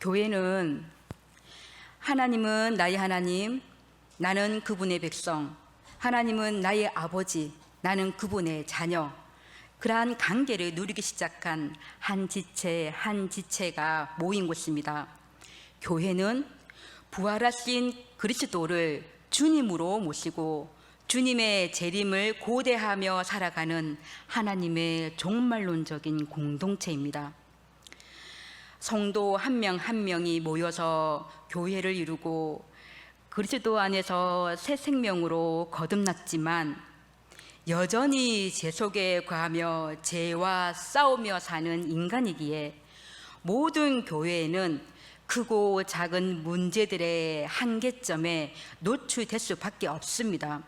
교회는 하나님은 나의 하나님, 나는 그분의 백성, 하나님은 나의 아버지, 나는 그분의 자녀. 그러한 관계를 누리기 시작한 한 지체 한 지체가 모인 곳입니다. 교회는 부활하신 그리스도를 주님으로 모시고 주님의 재림을 고대하며 살아가는 하나님의 종말론적인 공동체입니다. 성도 한명한 명이 모여서 교회를 이루고 그리스도 안에서 새 생명으로 거듭났지만 여전히 죄 속에 과하며 죄와 싸우며 사는 인간이기에 모든 교회에는 크고 작은 문제들의 한계점에 노출될 수밖에 없습니다.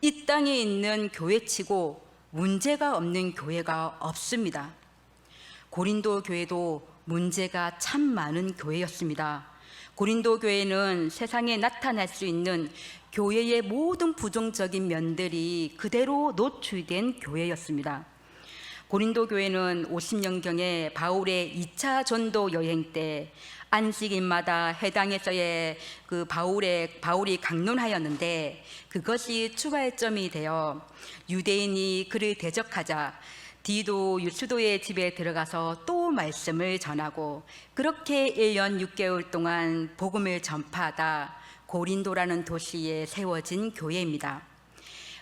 이 땅에 있는 교회치고 문제가 없는 교회가 없습니다. 고린도 교회도 문제가 참 많은 교회였습니다. 고린도 교회는 세상에 나타날 수 있는 교회의 모든 부정적인 면들이 그대로 노출된 교회였습니다. 고린도 교회는 50년경에 바울의 2차 전도 여행 때 안식일마다 해당에서의 그 바울의 바울이 강론하였는데 그것이 추가점이 되어 유대인이 그를 대적하자 디도 유수도의 집에 들어가서 또 말씀을 전하고 그렇게 1년 6개월 동안 복음을 전파하다 고린도라는 도시에 세워진 교회입니다.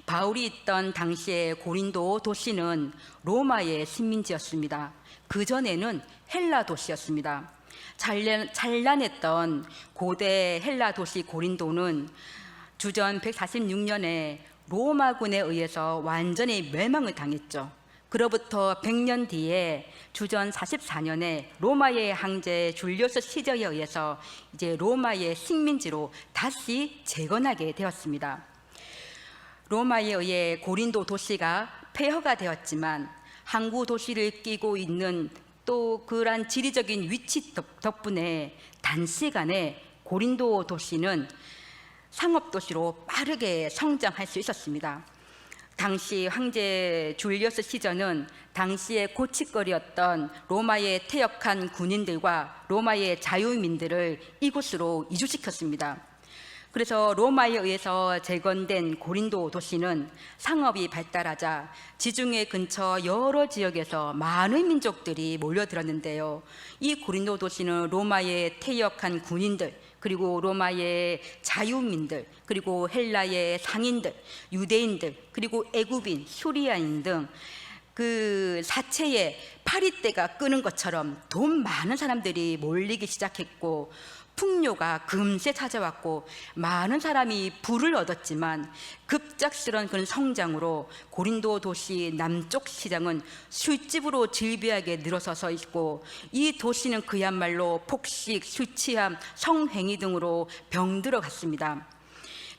바울이 있던 당시의 고린도 도시는 로마의 식민지였습니다. 그 전에는 헬라 도시였습니다. 찬란, 찬란했던 고대 헬라 도시 고린도는 주전 146년에 로마군에 의해서 완전히 멸망을 당했죠. 그로부터 100년 뒤에 주전 44년에 로마의 황제 줄리오스 시저에 의해서 이제 로마의 식민지로 다시 재건하게 되었습니다. 로마에 의해 고린도 도시가 폐허가 되었지만 항구 도시를 끼고 있는 또 그러한 지리적인 위치 덕- 덕분에 단시간에 고린도 도시는 상업 도시로 빠르게 성장할 수 있었습니다. 당시 황제 줄리어스 시저는 당시의 고치거리였던 로마의 퇴역한 군인들과 로마의 자유민들을 이곳으로 이주시켰습니다. 그래서 로마에 의해서 재건된 고린도 도시는 상업이 발달하자 지중해 근처 여러 지역에서 많은 민족들이 몰려들었는데요. 이 고린도 도시는 로마의 퇴역한 군인들 그리고 로마의 자유민들 그리고 헬라의 상인들 유대인들 그리고 애굽인 수리아인 등 그 사체에 파리떼가 끄는 것처럼 돈 많은 사람들이 몰리기 시작했고 풍요가 금세 찾아왔고 많은 사람이 부를 얻었지만 급작스런 그런 성장으로 고린도 도시 남쪽 시장은 술집으로 질비하게 늘어서서 있고 이 도시는 그야말로 폭식, 술 취함, 성행위 등으로 병들어 갔습니다.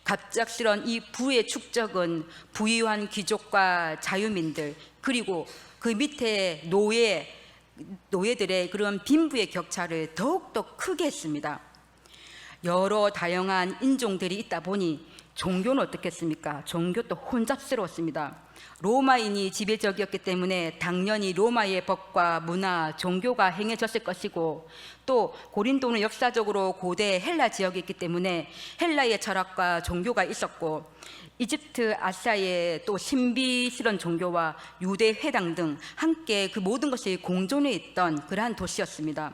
갑작스런 이 부의 축적은 부유한 귀족과 자유민들 그리고 그 밑에 노예 노예들의 그런 빈부의 격차를 더욱더 크게 했습니다. 여러 다양한 인종들이 있다 보니 종교는 어떻겠습니까? 종교도 혼잡스러웠습니다. 로마인이 지배적이었기 때문에 당연히 로마의 법과 문화, 종교가 행해졌을 것이고 또 고린도는 역사적으로 고대 헬라 지역이 있기 때문에 헬라의 철학과 종교가 있었고 이집트 아시아의 또 신비스런 종교와 유대 회당 등 함께 그 모든 것이 공존해 있던 그러한 도시였습니다.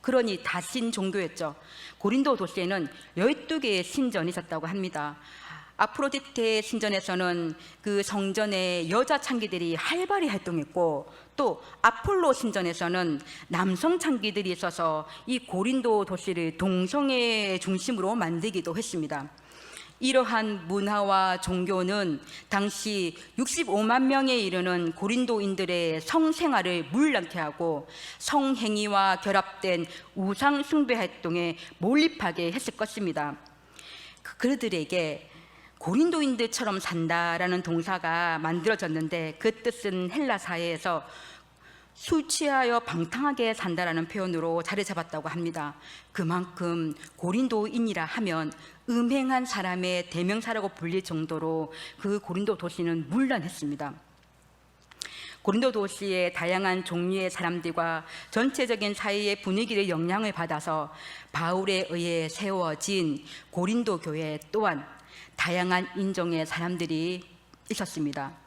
그러니 다신 종교였죠. 고린도 도시에는 12개의 신전이 있었다고 합니다. 아프로디테 신전에서는 그 성전에 여자 창기들이 활발히 활동했고 또 아폴로 신전에서는 남성 창기들이 있어서 이 고린도 도시를 동성애 중심으로 만들기도 했습니다. 이러한 문화와 종교는 당시 65만 명에 이르는 고린도인들의 성생활을 물랑케 하고 성행위와 결합된 우상 숭배 활동에 몰입하게 했을 것입니다. 그- 그들에게 고린도인들처럼 산다라는 동사가 만들어졌는데 그 뜻은 헬라 사회에서 술 취하여 방탕하게 산다라는 표현으로 자리 잡았다고 합니다. 그만큼 고린도인이라 하면 음행한 사람의 대명사라고 불릴 정도로 그 고린도 도시는 문란했습니다. 고린도 도시의 다양한 종류의 사람들과 전체적인 사회의 분위기를 영향을 받아서 바울에 의해 세워진 고린도 교회 또한 다양한 인종의 사람들이 있었습니다.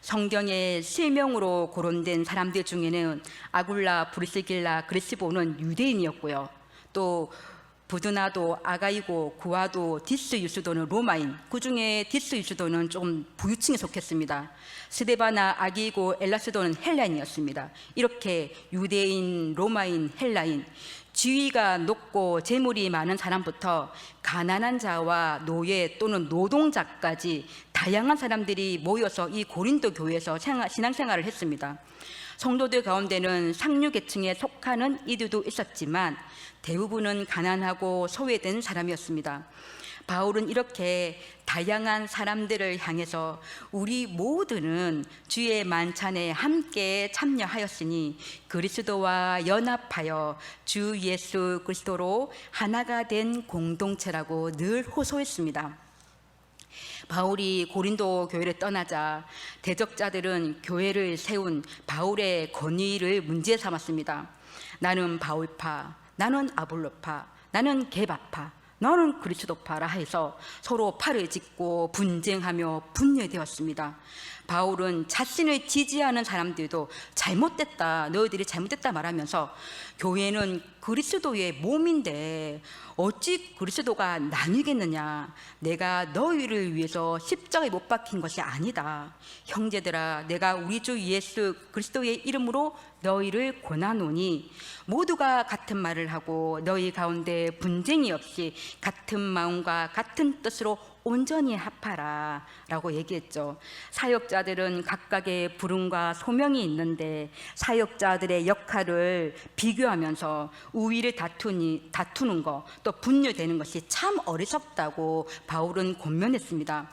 성경의 실명으로 거론된 사람들 중에는 아굴라, 브리스길라, 그리스보는 유대인이었고요. 또 부드나도, 아가이고, 구아도, 디스 유스도는 로마인. 그 중에 디스 유스도는 좀 부유층에 속했습니다. 스데바나, 아기고, 엘라스도는 헬라인이었습니다. 이렇게 유대인, 로마인, 헬라인, 지위가 높고 재물이 많은 사람부터 가난한 자와 노예 또는 노동자까지 다양한 사람들이 모여서 이 고린도 교회에서 생활- 신앙생활을 했습니다. 성도들 가운데는 상류 계층에 속하는 이들도 있었지만 대부분은 가난하고 소외된 사람이었습니다. 바울은 이렇게 다양한 사람들을 향해서 우리 모두는 주의 만찬에 함께 참여하였으니 그리스도와 연합하여 주 예수 그리스도로 하나가 된 공동체라고 늘 호소했습니다. 바울이 고린도 교회를 떠나자 대적자들은 교회를 세운 바울의 권위를 문제 삼았습니다. 나는 바울파, 나는 아볼로파, 나는 게바파, 너는 그리스도파라 해서 서로 팔을 짚고 분쟁하며 분열되었습니다. 바울은 자신을 지지하는 사람들도 잘못됐다, 너희들이 잘못됐다 말하면서 교회는 그리스도의 몸인데 어찌 그리스도가 나뉘겠느냐? 내가 너희를 위해서 십자가에 못 박힌 것이 아니다. 형제들아, 내가 우리 주 예수 그리스도의 이름으로 너희를 권하노니 모두가 같은 말을 하고 너희 가운데 분쟁이 없이 같은 마음과 같은 뜻으로 온전히 합하라 라고 얘기했죠. 사역자들은 각각의 부름과 소명이 있는데 사역자들의 역할을 비교하면서 우위를 다투니, 다투는 것, 또 분열되는 것이 참 어리석다고 바울은 권면했습니다.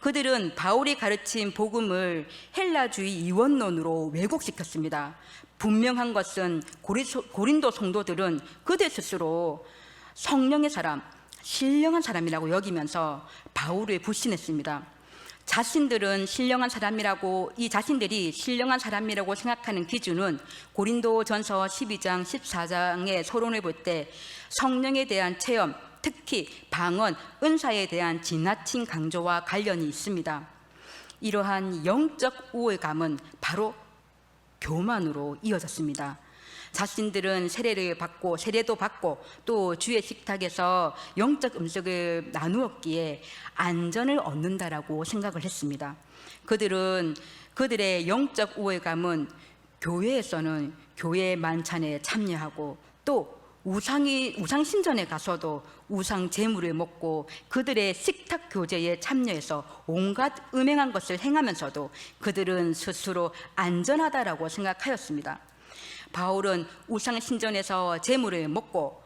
그들은 바울이 가르친 복음을 헬라주의 이원론으로 왜곡시켰습니다. 분명한 것은 고린도 성도들은 그들 스스로 성령의 사람, 신령한 사람이라고 여기면서 바울을 불신했습니다. 자신들은 신령한 사람이라고 이 자신들이 신령한 사람이라고 생각하는 기준은 고린도 전서 12장 14장의 서론을 볼 때 성령에 대한 체험, 특히 방언, 은사에 대한 지나친 강조와 관련이 있습니다. 이러한 영적 우월감은 바로 교만으로 이어졌습니다. 자신들은 세례를 받고 세례도 받고 또 주의 식탁에서 영적 음식을 나누었기에 안전을 얻는다라고 생각을 했습니다. 그들은 그들의 영적 우월감은 교회에서는 교회 만찬에 참여하고 또 우상이 우상 신전에 가서도 우상 제물을 먹고 그들의 식탁 교제에 참여해서 온갖 음행한 것을 행하면서도 그들은 스스로 안전하다라고 생각하였습니다. 바울은 우상 신전에서 제물을 먹고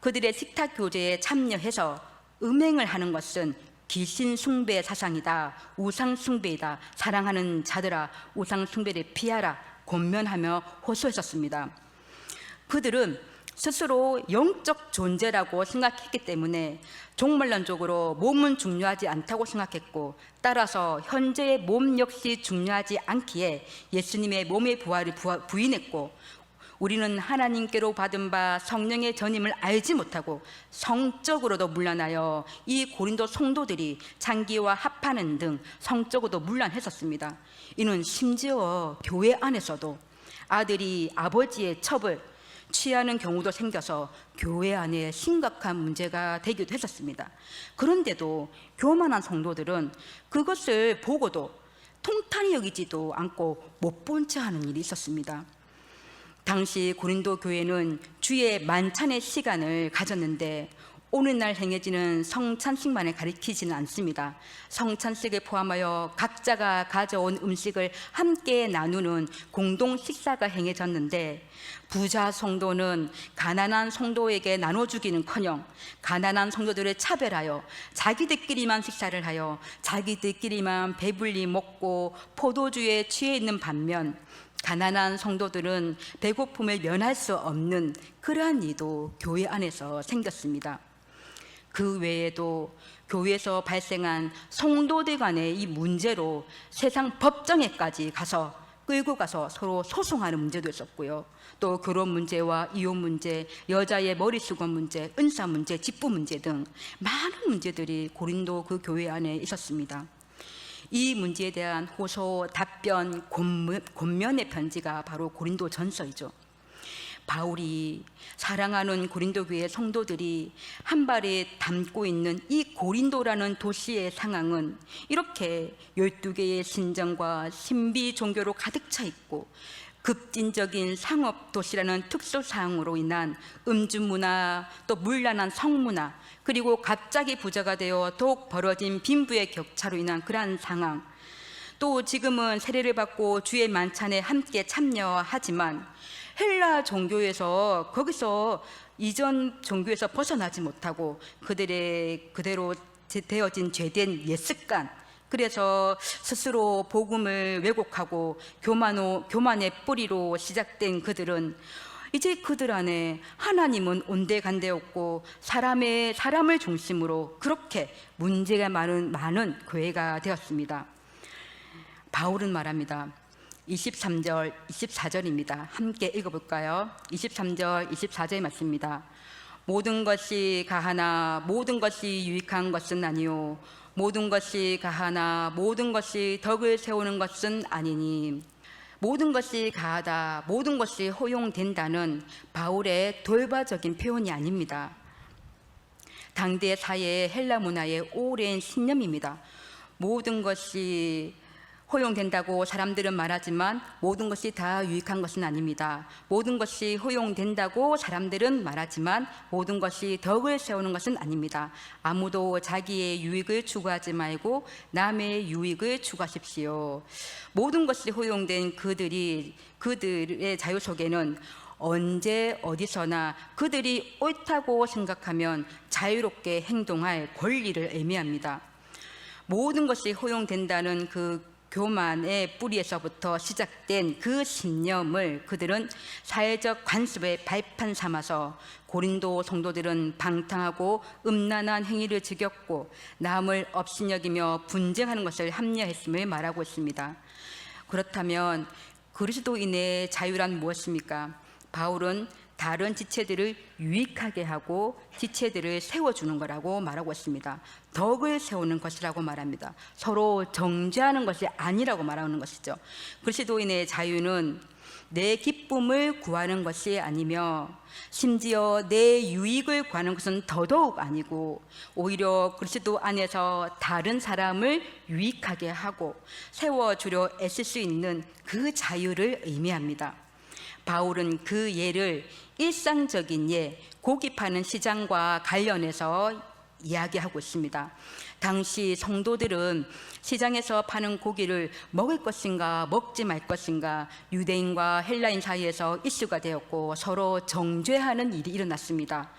그들의 식탁 교제에 참여해서 음행을 하는 것은 귀신 숭배 사상이다. 우상 숭배이다. 사랑하는 자들아 우상 숭배를 피하라. 권면하며 호소했었습니다. 그들은 스스로 영적 존재라고 생각했기 때문에 종말론적으로 몸은 중요하지 않다고 생각했고 따라서 현재의 몸 역시 중요하지 않기에 예수님의 몸의 부활을 부인했고 우리는 하나님께로 받은 바 성령의 전임을 알지 못하고 성적으로도 물러나여 이 고린도 성도들이 장기와 합하는 등 성적으로도 물러했었습니다. 이는 심지어 교회 안에서도 아들이 아버지의 첩을 취하는 경우도 생겨서 교회 안에 심각한 문제가 되기도 했었습니다. 그런데도 교만한 성도들은 그것을 보고도 통탄히 여기지도 않고 못 본 채 하는 일이 있었습니다. 당시 고린도 교회는 주의 만찬의 시간을 가졌는데 오늘날 행해지는 성찬식만을 가리키지는 않습니다. 성찬식을 포함하여 각자가 가져온 음식을 함께 나누는 공동 식사가 행해졌는데 부자 성도는 가난한 성도에게 나눠주기는커녕 가난한 성도들을 차별하여 자기들끼리만 식사를 하여 자기들끼리만 배불리 먹고 포도주에 취해 있는 반면 가난한 성도들은 배고픔을 면할 수 없는 그러한 일도 교회 안에서 생겼습니다. 그 외에도 교회에서 발생한 성도들 간의 이 문제로 세상 법정에까지 가서 끌고 가서 서로 소송하는 문제도 있었고요. 또 결혼 문제와 이혼 문제, 여자의 머리 수건 문제, 은사 문제, 집부 문제 등 많은 문제들이 고린도 그 교회 안에 있었습니다. 이 문제에 대한 호소, 답변, 권면의 편지가 바로 고린도 전서이죠. 바울이 사랑하는 고린도 교회 성도들이 한 발에 담고 있는 이 고린도라는 도시의 상황은 이렇게 12개의 신정과 신비 종교로 가득 차 있고 급진적인 상업 도시라는 특수 사항으로 인한 음주 문화, 또 물란한 성문화, 그리고 갑자기 부자가 되어 더욱 벌어진 빈부의 격차로 인한 그러한 상황. 또 지금은 세례를 받고 주의 만찬에 함께 참여하지만 헬라 종교에서 거기서 이전 종교에서 벗어나지 못하고 그들의 그대로 제- 되어진 죄된 옛 습관 그래서 스스로 복음을 왜곡하고 교만호, 교만의 뿌리로 시작된 그들은 이제 그들 안에 하나님은 온데간데없고 사람의 사람을 중심으로 그렇게 문제가 많은 많은 교회가 되었습니다. 바울은 말합니다. 23절, 24절입니다. 함께 읽어볼까요? 23절, 24절 말씀입니다. 모든 것이 가하나 모든 것이 유익한 것은 아니요 모든 것이 가하나 모든 것이 덕을 세우는 것은 아니니 모든 것이 가하다 모든 것이 허용된다는 바울의 돌바적인 표현이 아닙니다. 당대 사회 헬라 문화의 오랜 신념입니다. 모든 것이 허용된다고 사람들은 말하지만 모든 것이 다 유익한 것은 아닙니다. 모든 것이 허용된다고 사람들은 말하지만 모든 것이 덕을 세우는 것은 아닙니다. 아무도 자기의 유익을 추구하지 말고 남의 유익을 추구하십시오. 모든 것이 허용된 그들이 그들의 자유 속에는 언제 어디서나 그들이 옳다고 생각하면 자유롭게 행동할 권리를 의미합니다. 모든 것이 허용된다는 그 교만의 뿌리에서부터 시작된 그 신념을 그들은 사회적 관습의 발판 삼아서 고린도 성도들은 방탕하고 음란한 행위를 즐겼고 남을 업신여기며 분쟁하는 것을 합리화했음을 말하고 있습니다. 그렇다면 그리스도인의 자유란 무엇입니까? 바울은 다른 지체들을 유익하게 하고 지체들을 세워주는 거라고 말하고 있습니다. 덕을 세우는 것이라고 말합니다. 서로 정죄하는 것이 아니라고 말하는 것이죠. 그리스도인의 자유는 내 기쁨을 구하는 것이 아니며 심지어 내 유익을 구하는 것은 더더욱 아니고 오히려 그리스도 안에서 다른 사람을 유익하게 하고 세워주려 애쓸 수 있는 그 자유를 의미합니다. 바울은 그 예를 일상적인 예, 고기 파는 시장과 관련해서 이야기하고 있습니다. 당시 성도들은 시장에서 파는 고기를 먹을 것인가 먹지 말 것인가 유대인과 헬라인 사이에서 이슈가 되었고 서로 정죄하는 일이 일어났습니다.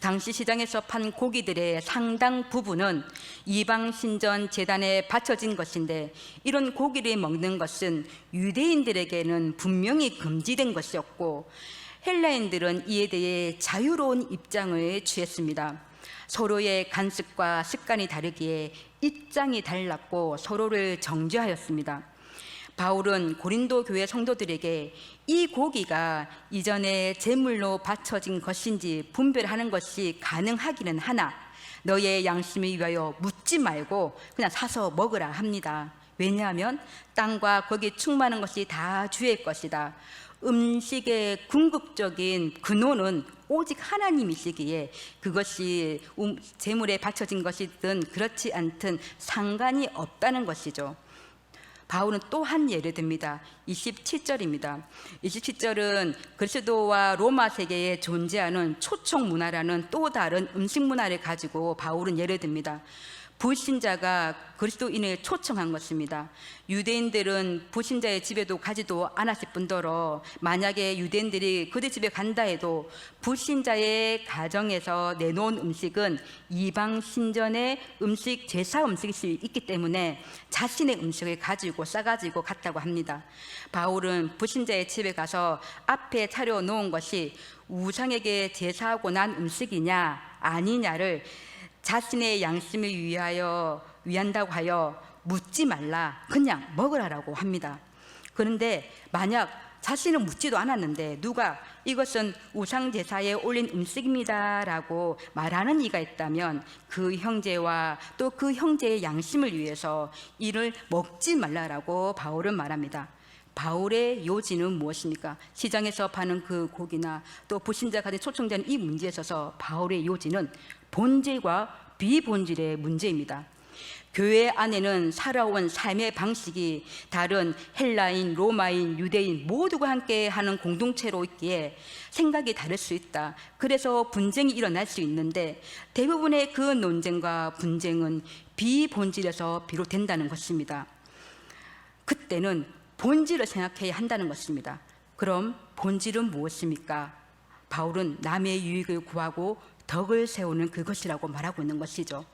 당시 시장에서 판 고기들의 상당 부분은 이방 신전 재단에 바쳐진 것인데 이런 고기를 먹는 것은 유대인들에게는 분명히 금지된 것이었고 헬라인들은 이에 대해 자유로운 입장을 취했습니다. 서로의 간습과 습관이 다르기에 입장이 달랐고 서로를 정죄하였습니다. 바울은 고린도 교회 성도들에게 이 고기가 이전에 제물로 바쳐진 것인지 분별하는 것이 가능하기는 하나 너의 양심을 위하여 묻지 말고 그냥 사서 먹으라 합니다. 왜냐하면 땅과 거기 충만한 것이 다 주의 것이다. 음식의 궁극적인 근원은 오직 하나님이시기에 그것이 음- 재물에 바쳐진 것이든 그렇지 않든 상관이 없다는 것이죠. 바울은 또 한 예를 듭니다. 27절입니다. 27절은 그리스도와 로마 세계에 존재하는 초청 문화라는 또 다른 음식 문화를 가지고 바울은 예를 듭니다. 불신자가 그리스도인을 초청한 것입니다. 유대인들은 불신자의 집에도 가지도 않았을 뿐더러 만약에 유대인들이 그들 집에 간다 해도 불신자의 가정에서 내놓은 음식은 이방 신전의 음식 제사 음식일 수 있기 때문에 자신의 음식을 가지고 싸가지고 갔다고 합니다. 바울은 불신자의 집에 가서 앞에 차려 놓은 것이 우상에게 제사하고 난 음식이냐 아니냐를 자신의 양심을 위하여 위한다고 하여 묻지 말라 그냥 먹으라라고 합니다. 그런데 만약 자신은 묻지도 않았는데 누가 이것은 우상 제사에 올린 음식입니다라고 말하는 이가 있다면 그 형제와 또 그 형제의 양심을 위해서 이를 먹지 말라라고 바울은 말합니다. 바울의 요지는 무엇입니까? 시장에서 파는 그 고기나 또 불신자 간에 초청되는 이 문제에 있어서 바울의 요지는 본질과 비본질의 문제입니다. 교회 안에는 살아온 삶의 방식이 다른 헬라인, 로마인, 유대인 모두가 함께 하는 공동체로 있기에 생각이 다를 수 있다. 그래서 분쟁이 일어날 수 있는데 대부분의 그 논쟁과 분쟁은 비본질에서 비롯된다는 것입니다. 그때는 본질을 생각해야 한다는 것입니다. 그럼 본질은 무엇입니까? 바울은 남의 유익을 구하고 덕을 세우는 그것이라고 말하고 있는 것이죠.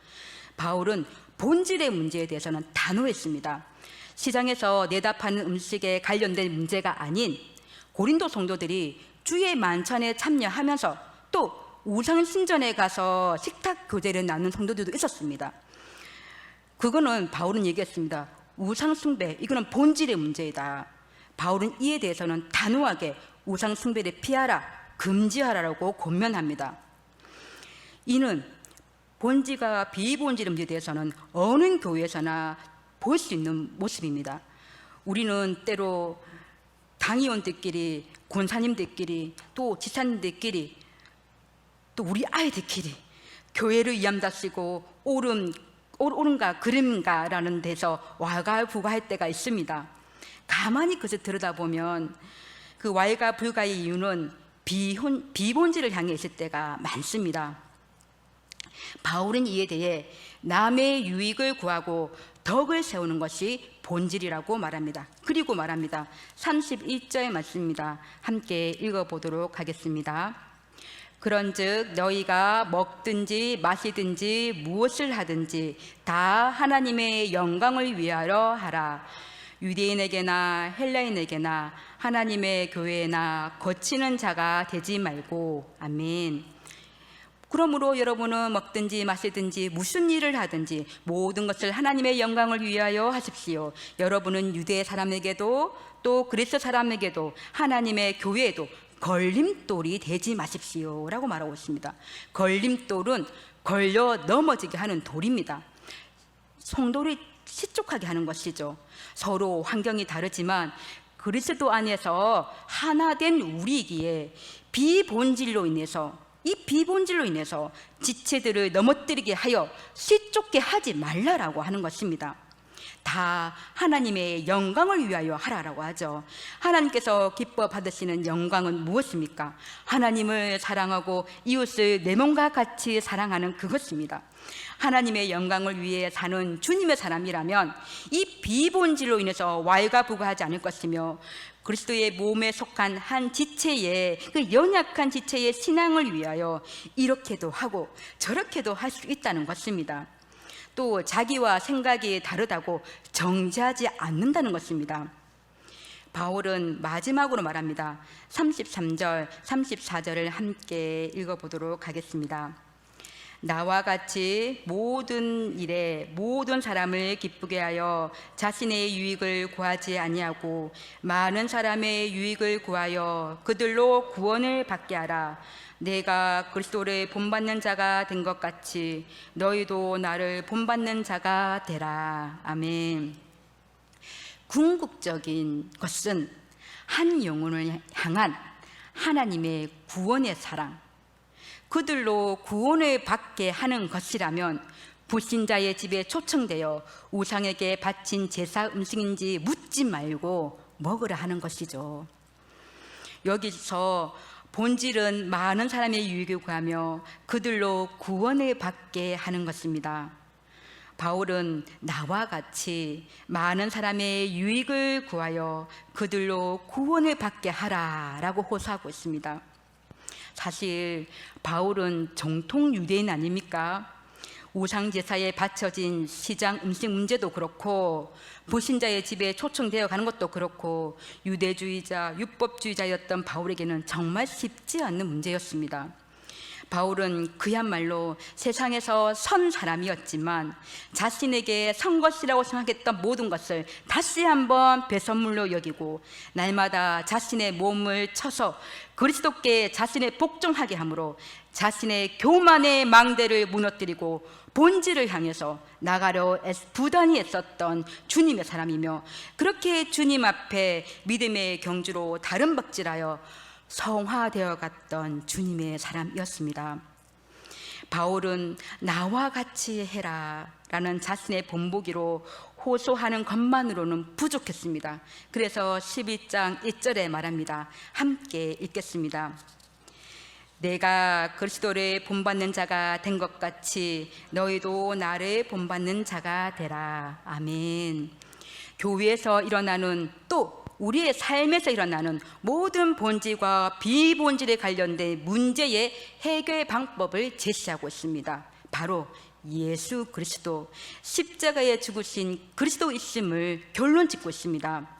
바울은 본질의 문제에 대해서는 단호했습니다. 시장에서 내다 파는 음식에 관련된 문제가 아닌 고린도 성도들이 주의 만찬에 참여하면서 또 우상 신전에 가서 식탁 교제를 나눈 성도들도 있었습니다. 그거는 바울은 얘기했습니다. 우상 숭배 이거는 본질의 문제이다. 바울은 이에 대해서는 단호하게 우상 숭배를 피하라, 금지하라라고 권면합니다. 이는 비본질의 문제에 대해서는 어느 교회에서나 볼 수 있는 모습입니다. 우리는 때로 당의원들끼리, 권사님들끼리, 또 지사님들끼리, 또 우리 아이들끼리 교회를 이암다시고 옳은 옳- 옳은가 그름가라는 데서 와가불가할 때가 있습니다. 가만히 그것을 들여다보면 그 와가 불가의 이유는 비혼, 비본질을 향해 있을 때가 많습니다. 바울은 이에 대해 남의 유익을 구하고 덕을 세우는 것이 본질이라고 말합니다. 그리고 말합니다. 31절의 말씀입니다. 함께 읽어보도록 하겠습니다. 그런즉 너희가 먹든지 마시든지 무엇을 하든지 다 하나님의 영광을 위하여 하라. 유대인에게나 헬라인에게나 하나님의 교회나 거치는 자가 되지 말고 아멘. 그러므로 여러분은 먹든지 마시든지 무슨 일을 하든지 모든 것을 하나님의 영광을 위하여 하십시오. 여러분은 유대 사람에게도 또 그리스 사람에게도 하나님의 교회에도 걸림돌이 되지 마십시오 라고 말하고 있습니다. 걸림돌은 걸려 넘어지게 하는 돌입니다. 성도를 시족하게 하는 것이죠. 서로 환경이 다르지만 그리스도 안에서 하나 된 우리이기에 비본질로 인해서 이 비본질로 인해서 지체들을 넘어뜨리게 하여 시쫓게 하지 말라라고 하는 것입니다. 다 하나님의 영광을 위하여 하라라고 하죠. 하나님께서 기뻐 받으시는 영광은 무엇입니까? 하나님을 사랑하고 이웃을 내 몸과 같이 사랑하는 그것입니다. 하나님의 영광을 위해 사는 주님의 사람이라면 이 비본질로 인해서 왈가부가하지 않을 것이며 그리스도의 몸에 속한 한 지체의 그 연약한 지체의 신앙을 위하여 이렇게도 하고 저렇게도 할 수 있다는 것입니다. 또 자기와 생각이 다르다고 정지하지 않는다는 것입니다. 바울은 마지막으로 말합니다. 33절, 34절을 함께 읽어보도록 하겠습니다. 나와 같이 모든 일에 모든 사람을 기쁘게 하여 자신의 유익을 구하지 아니하고 많은 사람의 유익을 구하여 그들로 구원을 받게 하라. 내가 그리스도를 본받는 자가 된 것 같이 너희도 나를 본받는 자가 되라. 아멘. 궁극적인 것은 한 영혼을 향한 하나님의 구원의 사랑, 그들로 구원을 받게 하는 것이라면 불신자의 집에 초청되어 우상에게 바친 제사 음식인지 묻지 말고 먹으라 하는 것이죠. 여기서 본질은 많은 사람의 유익을 구하며 그들로 구원을 받게 하는 것입니다. 바울은 나와 같이 많은 사람의 유익을 구하여 그들로 구원을 받게 하라 라고 호소하고 있습니다. 사실 바울은 정통 유대인 아닙니까? 우상 제사에 바쳐진 시장 음식 문제도 그렇고 불신자의 집에 초청되어 가는 것도 그렇고 유대주의자, 율법주의자였던 바울에게는 정말 쉽지 않는 문제였습니다. 바울은 그야말로 세상에서 선 사람이었지만 자신에게 선 것이라고 생각했던 모든 것을 다시 한번 배선물로 여기고 날마다 자신의 몸을 쳐서 그리스도께 자신의 복종하게 함으로 자신의 교만의 망대를 무너뜨리고 본질을 향해서 나가려 부단히 애썼던 주님의 사람이며 그렇게 주님 앞에 믿음의 경주로 다른 박질하여 성화되어 갔던 주님의 사람이었습니다. 바울은 나와 같이 해라 라는 자신의 본보기로 호소하는 것만으로는 부족했습니다. 그래서 12장 1절에 말합니다. 함께 읽겠습니다. 내가 그리스도를 본받는 자가 된 것 같이 너희도 나를 본받는 자가 되라. 아멘. 교회에서 일어나는 또 우리의 삶에서 일어나는 모든 본질과 비본질에 관련된 문제의 해결 방법을 제시하고 있습니다. 바로 예수 그리스도 십자가에 죽으신 그리스도 있음을 결론 짓고 있습니다.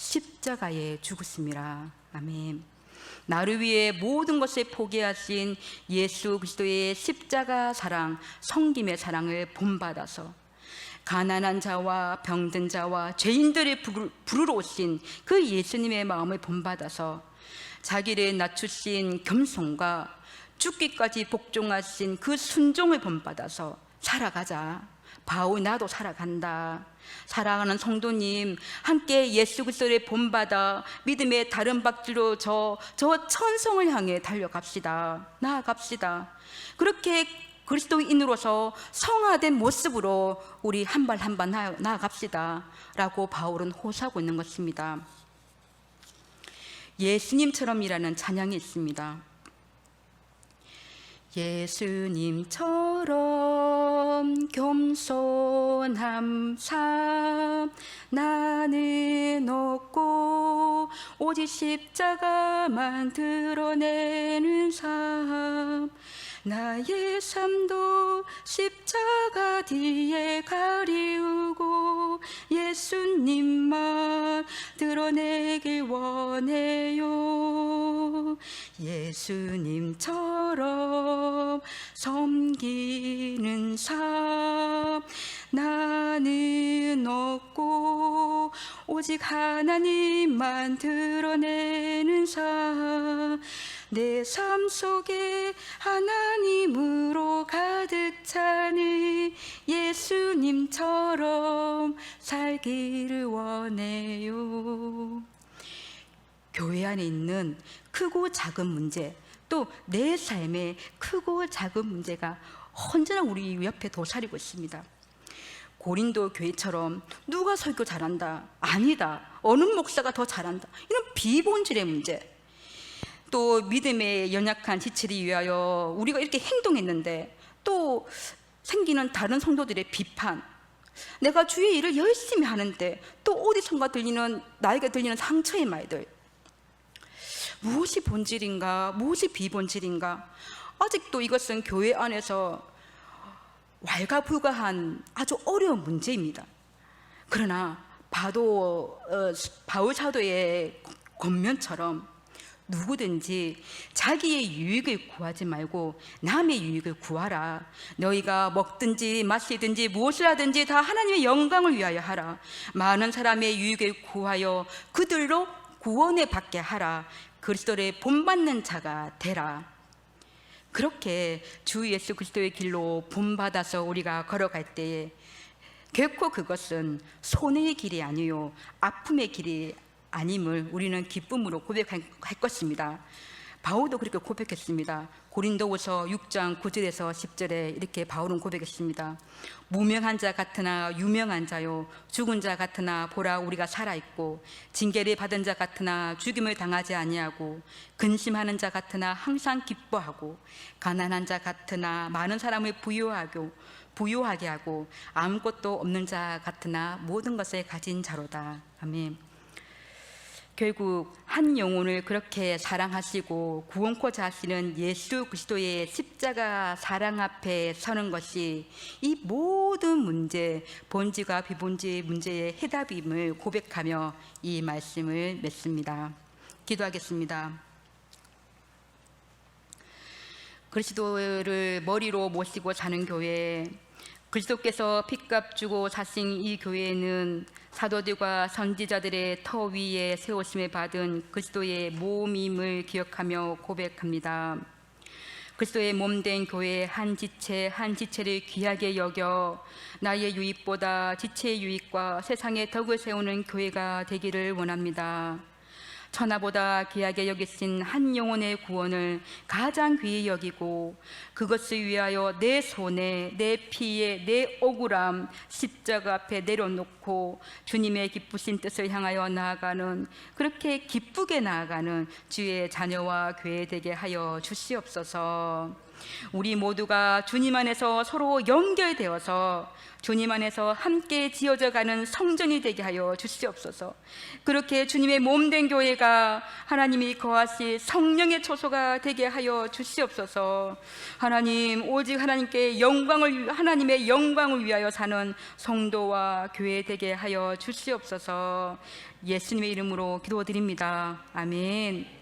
십자가에 죽으심이라. 아멘. 나를 위해 모든 것을 포기하신 예수 그리스도의 십자가 사랑, 성김의 사랑을 본받아서 가난한 자와 병든 자와 죄인들을 부르- 부르러 오신 그 예수님의 마음을 본받아서 자기를 낮추신 겸손과 죽기까지 복종하신 그 순종을 본받아서 살아가자. 바울 나도 살아간다. 사랑하는 성도님, 함께 예수 그리스도를 본받아 믿음의 다른 박지로 저, 저 천성을 향해 달려갑시다. 나아갑시다. 그렇게 그리스도인으로서 성화된 모습으로 우리 한 발 한 발 나아갑시다. 라고 바울은 호소하고 있는 것입니다. 예수님처럼이라는 찬양이 있습니다. 예수님처럼 겸손함 삶 나는 없고 오직 십자가만 드러내는 삶 나의 삶도 십자가 뒤에 가리우고 예수님만 드러내길 원해요. 예수님처럼 섬기는 삶 나는 없고 오직 하나님만 드러내는 삶 내 삶 속에 하나님으로 가득 차는 예수님처럼 살기를 원해요. 교회 안에 있는 크고 작은 문제, 또 내 삶의 크고 작은 문제가 언제나 우리 옆에 도사리고 있습니다. 고린도 교회처럼 누가 설교 잘한다? 아니다. 어느 목사가 더 잘한다. 이런 비본질의 문제. 또 믿음의 연약한 지체를 위하여 우리가 이렇게 행동했는데 또 생기는 다른 성도들의 비판. 내가 주의 일을 열심히 하는데 또 어디선가 들리는 나에게 들리는 상처의 말들. 무엇이 본질인가, 무엇이 비본질인가. 아직도 이것은 교회 안에서 왈가불가한 아주 어려운 문제입니다. 그러나 바도 어, 바울 사도의 권면처럼 누구든지 자기의 유익을 구하지 말고 남의 유익을 구하라. 너희가 먹든지 마시든지 무엇을 하든지 다 하나님의 영광을 위하여 하라. 많은 사람의 유익을 구하여 그들로 구원을 받게 하라. 그리스도를 본받는 자가 되라. 그렇게 주 예수 그리스도의 길로 본받아서 우리가 걸어갈 때에 결코 그것은 손해의 길이 아니요 아픔의 길이 아님을 우리는 기쁨으로 고백할 것입니다. 바울도 그렇게 고백했습니다. 고린도후서 6장 9절에서 10절에 이렇게 바울은 고백했습니다. 무명한 자 같으나 유명한 자요 죽은 자 같으나 보라 우리가 살아 있고 징계를 받은 자 같으나 죽임을 당하지 아니하고 근심하는 자 같으나 항상 기뻐하고 가난한 자 같으나 많은 사람을 부유하고 부유하게 하고 아무것도 없는 자 같으나 모든 것을 가진 자로다. 아멘. 결국 한 영혼을 그렇게 사랑하시고 구원코자 하시는 예수 그리스도의 십자가 사랑 앞에 서는 것이 이 모든 문제 본질과 비본질 문제의 해답임을 고백하며 이 말씀을 맺습니다. 기도하겠습니다. 그리스도를 머리로 모시고 사는 교회 그리스도께서 핏값 주고 사신 이 교회는 사도들과 선지자들의 터 위에 세우심을 받은 그리스도의 몸임을 기억하며 고백합니다. 그리스도의 몸 된 교회 한 지체 한 지체를 귀하게 여겨 나의 유익보다 지체의 유익과 세상의 덕을 세우는 교회가 되기를 원합니다. 천하보다 귀하게 여기신 한 영혼의 구원을 가장 귀히 여기고 그것을 위하여 내 손에 내 피에 내 억울함 십자가 앞에 내려놓고 주님의 기쁘신 뜻을 향하여 나아가는 그렇게 기쁘게 나아가는 주의 자녀와 교회 되게 하여 주시옵소서. 우리 모두가 주님 안에서 서로 연결되어서 주님 안에서 함께 지어져 가는 성전이 되게 하여 주시옵소서. 그렇게 주님의 몸 된 교회가 하나님이 거하실 성령의 초소가 되게 하여 주시옵소서. 하나님 오직 하나님께 영광을 하나님의 영광을 위하여 사는 성도와 교회 되게 하여 주시옵소서. 예수님의 이름으로 기도드립니다. 아멘.